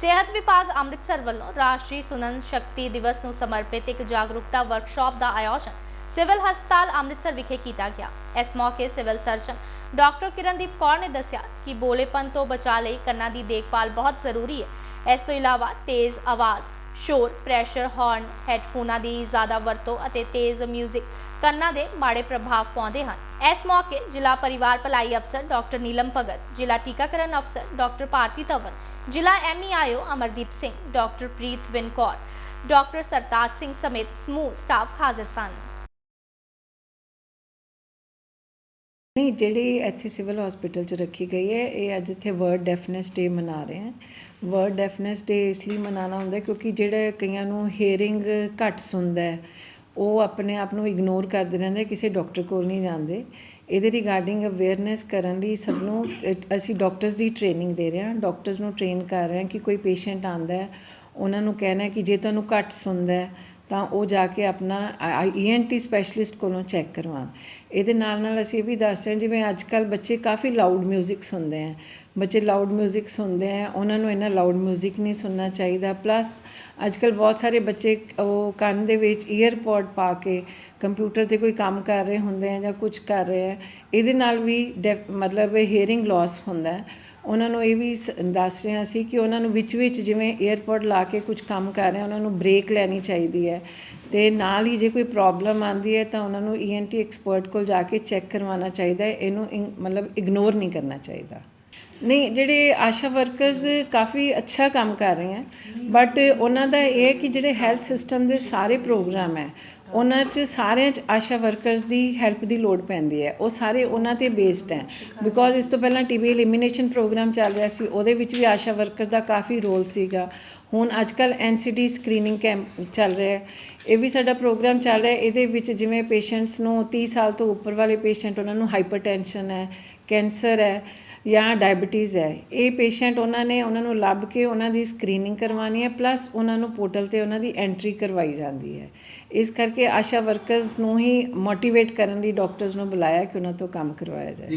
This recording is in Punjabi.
ਸਿਹਤ ਵਿਭਾਗ ਅੰਮ੍ਰਿਤਸਰ ਵੱਲੋਂ ਰਾਸ਼ਟਰੀ ਸੁਨਨ ਸ਼ਕਤੀ ਦਿਵਸ ਨੂੰ ਸਮਰਪਿਤ ਇੱਕ ਜਾਗਰੂਕਤਾ ਵਰਕਸ਼ਾਪ ਦਾ ਆਯੋਜਨ ਸਿਵਲ ਹਸਪਤਾਲ ਅੰਮ੍ਰਿਤਸਰ ਵਿਖੇ ਕੀਤਾ ਗਿਆ। ਇਸ ਮੌਕੇ civil surgeon doctor Kirandeep Kaur ਨੇ ਦੱਸਿਆ ਕਿ ਬੋਲੇਪਨ ਤੋਂ ਬਚਾਅ ਲਈ ਕੰਨਾਂ ਦੀ ਦੇਖਭਾਲ ਬਹੁਤ ਜ਼ਰੂਰੀ ਹੈ। ਇਸ ਤੋਂ ਇਲਾਵਾ ਤੇਜ਼ ਆਵਾਜ਼, ਸ਼ੋਰ, ਪ੍ਰੈਸ਼ਰ, ਹਾਰਨ, ਹੈੱਡਫੋਨਾਂ ਦੀ ਜ਼ਿਆਦਾ ਵਰਤੋਂ ਅਤੇ ਤੇਜ਼ 뮤직 ਕੰਨਾਂ ਦੇ ਮਾੜੇ ਪ੍ਰਭਾਵ ਪਾਉਂਦੇ ਹਨ। ਇਸ ਮੌਕੇ ਜ਼ਿਲ੍ਹਾ ਪਰਿਵਾਰ ਭਲਾਈ ਅਫਸਰ ਡਾਕਟਰ ਨੀਲਮ ਭਗਤ, ਜ਼ਿਲ੍ਹਾ ਟੀਕਾਕਰਨ ਅਫਸਰ ਡਾਕਟਰ ਭਾਰਤੀ ਧਵਨ, ਜ਼ਿਲ੍ਹਾ MEIO Amardeep Singh, doctor Preet Vinkaur, doctor Sartaj Singh ਸਮੇਤ ਸਮੂਹ ਸਟਾਫ ਹਾਜ਼ਰ ਸਨ। ਨਹੀਂ, ਜਿਹੜੀ ਇੱਥੇ ਸਿਵਲ ਹਸਪੀਟਲ 'ਚ ਰੱਖੀ ਗਈ ਹੈ, ਇਹ ਅੱਜ ਇੱਥੇ ਵਰਡ ਡੈਫਨੈਸ ਡੇ ਮਨਾ ਰਹੇ ਹਾਂ। ਵਰਡ ਡੈਫਨੈਸ ਡੇ ਇਸ ਲਈ ਮਨਾਉਣਾ ਹੁੰਦਾ ਹੈ ਕਿਉਂਕਿ ਜਿਹੜੇ ਕਈਆਂ ਨੂੰ ਹੀਅਰਿੰਗ ਘੱਟ ਸੁਣਦਾ ਹੈ ਉਹ ਆਪਣੇ ਆਪ ਨੂੰ ਇਗਨੋਰ ਕਰਦੇ ਰਹਿੰਦੇ, ਕਿਸੇ ਡਾਕਟਰ ਕੋਲ ਨਹੀਂ ਜਾਂਦੇ। ਇਹਦੇ ਰਿਗਾਰਡਿੰਗ ਅਵੇਅਰਨੈਸ ਕਰਨ ਲਈ ਸਭ ਨੂੰ, ਅਸੀਂ ਡਾਕਟਰਸ ਦੀ ਟ੍ਰੇਨਿੰਗ ਦੇ ਰਹੇ ਹਾਂ। ਡਾਕਟਰਸ ਨੂੰ ਟ੍ਰੇਨ ਕਰ ਰਹੇ ਹਾਂ ਕਿ ਕੋਈ ਪੇਸ਼ੈਂਟ ਆਂਦਾ ਹੈ, ਉਹਨਾਂ ਨੂੰ ਕਹਿਣਾ ਕਿ ਜੇ ਤੁਹਾਨੂੰ ਘੱਟ ਸੁਣਦਾ ਹੈ ਤਾਂ ਉਹ ਜਾ ਕੇ ਆਪਣਾ ਈਐਨਟੀ ਸਪੈਸ਼ਲਿਸਟ ਕੋਲੋਂ ਚੈੱਕ ਕਰਵਾਉਣ ਇਹਦੇ ਨਾਲ ਨਾਲ ਅਸੀਂ ਇਹ ਵੀ ਦੱਸ ਰਹੇ ਹਾਂ ਜਿਵੇਂ ਅੱਜ ਕੱਲ ਬੱਚੇ ਕਾਫੀ ਲਾਊਡ 뮤직 ਸੁਣਦੇ ਆ ਬੱਚੇ ਲਾਊਡ 뮤직 ਸੁਣਦੇ ਆ ਉਹਨਾਂ ਨੂੰ ਇਹਨਾਂ ਲਾਊਡ 뮤직 ਨਹੀਂ ਸੁਣਨਾ ਚਾਹੀਦਾ ਪਲੱਸ ਅੱਜ ਕੱਲ ਬਹੁਤ ਸਾਰੇ ਬੱਚੇ ਉਹ ਕੰਨ ਦੇ ਵਿੱਚ ਈਅਰਪੋਡ ਪਾ ਕੇ ਕੰਪਿਊਟਰ ਤੇ ਕੋਈ ਕੰਮ ਕਰ ਰਹੇ ਹੁੰਦੇ ਆ ਜਾਂ ਕੁਝ ਕਰ ਰਹੇ ਆ ਇਹਦੇ ਨਾਲ ਵੀ ਡੈਫ- ਮਤਲਬ ਹੀਅਰਿੰਗ ਲਾਸ ਹੁੰਦਾ ਹੈ ਉਹਨਾਂ ਨੂੰ ਇਹ ਵੀ ਸ- ਦੱਸ ਰਿਹਾ ਸੀ ਕਿ ਉਹਨਾਂ ਨੂੰ ਵਿੱਚ ਵਿੱਚ ਜਿਵੇਂ 에ਅਰਪੋਰਟ ਲਾ ਕੇ ਕੁਝ ਕੰਮ ਕਰ ਰਹੇ ਉਹਨਾਂ ਨੂੰ ਬ੍ਰੇਕ ਲੈਣੀ ਚਾਹੀਦੀ ਹੈ। ਤੇ ਨਾਲ ਹੀ ਜੇ ਕੋਈ ਪ੍ਰੋਬਲਮ ਆਂਦੀ ਹੈ ਤਾਂ ਉਹਨਾਂ ਨੂੰ ਈਐਨਟੀ ਐਕਸਪਰਟ ਕੋਲ ਜਾ ਕੇ ਚੈੱਕ ਕਰਵਾਉਣਾ ਚਾਹੀਦਾ ਹੈ। ਇਹਨੂੰ ਇਨ- ਮਤਲਬ ਇਗਨੋਰ ਨਹੀਂ ਕਰਨਾ ਚਾਹੀਦਾ। ਨਹੀਂ, ਜਿਹੜੇ ਆਸ਼ਾ ਵਰਕਰਸ ਕਾਫੀ ਅੱਛਾ ਕੰਮ ਕਰ ਰਹੇ ਹੈ ਬਟ ਉਹਨਾਂ ਦਾ ਇਹ ਹੈ ਕਿ ਜਿਹੜੇ ਹੈਲਥ ਸਿਸਟਮ ਦੇ ਸਾਰੇ ਪ੍ਰੋਗਰਾਮ ਹੈ ਉਹਨਾਂ 'ਚ ਸਾਰਿਆਂ 'ਚ ਆਸ਼ਾ ਵਰਕਰਸ ਦੀ ਹੈਲਪ ਦੀ ਲੋੜ ਪੈਂਦੀ ਹੈ। ਉਹ ਸਾਰੇ ਉਹਨਾਂ ਤੇ ਬੇਸਡ ਹੈ। ਬਿਕੋਜ਼ ਇਸ ਤੋਂ ਪਹਿਲਾਂ ਟੀਬੀ ਐਲੀਮੀਨੇਸ਼ਨ ਪ੍ਰੋਗਰਾਮ ਚੱਲ ਰਿਹਾ ਸੀ, ਉਹਦੇ ਵਿੱਚ ਵੀ ਆਸ਼ਾ ਵਰਕਰ ਦਾ ਕਾਫੀ ਰੋਲ ਸੀਗਾ। ਹੁਣ ਅੱਜ ਅੱਜਕੱਲ ਐਨਸੀਡੀ ਸਕਰੀਨਿੰਗ ਕੈਂਪ ਚੱਲ ਰਿਹਾ ਹੈ। ਇਹ ਵੀ ਸਾਡਾ ਪ੍ਰੋਗਰਾਮ ਚੱਲ ਰਿਹਾ ਇਹਦੇ ਵਿੱਚ ਜਿਵੇਂ ਪੇਸ਼ੈਂਟਸ ਨੂੰ 30 ਸਾਲ ਤੋਂ ਉੱਪਰ ਵਾਲੇ ਪੇਸ਼ੈਂਟ ਉਹਨਾਂ ਨੂੰ ਹਾਈਪਰਟੈਂਸ਼ਨ ਹੈ ਕੈਂਸਰ ਹੈ ਜਾਂ ਡਾਇਬੀਟੀਜ਼ ਹੈ। ਇਹ ਪੇਸ਼ੈਂਟ ਉਹਨਾਂ ਨੇ ਉਹਨਾਂ ਨੂੰ ਲੱਭ ਕੇ ਉਹਨਾਂ ਦੀ ਸਕਰੀਨਿੰਗ ਕਰਵਾਉਣੀ ਹੈ ਪਲੱਸ ਉਹਨਾਂ ਨੂੰ ਪੋਰਟਲ ਤੇ ਉਹਨਾਂ ਦੀ ਐਂਟਰੀ ਕਰਵਾਈ ਜਾਂਦੀ ਹੈ। ਇਸ ਕਰਕੇ ਆਸ਼ਾ ਵਰਕਰਸ ਨੂੰ ਹੀ ਮੋਟੀਵੇਟ ਕਰਨ ਲਈ ਡਾਕਟਰਸ ਨੂੰ ਬੁਲਾਇਆ ਕਿ ਉਹਨਾਂ ਤੋਂ ਕੰਮ ਕਰਵਾਇਆ ਜਾਏ।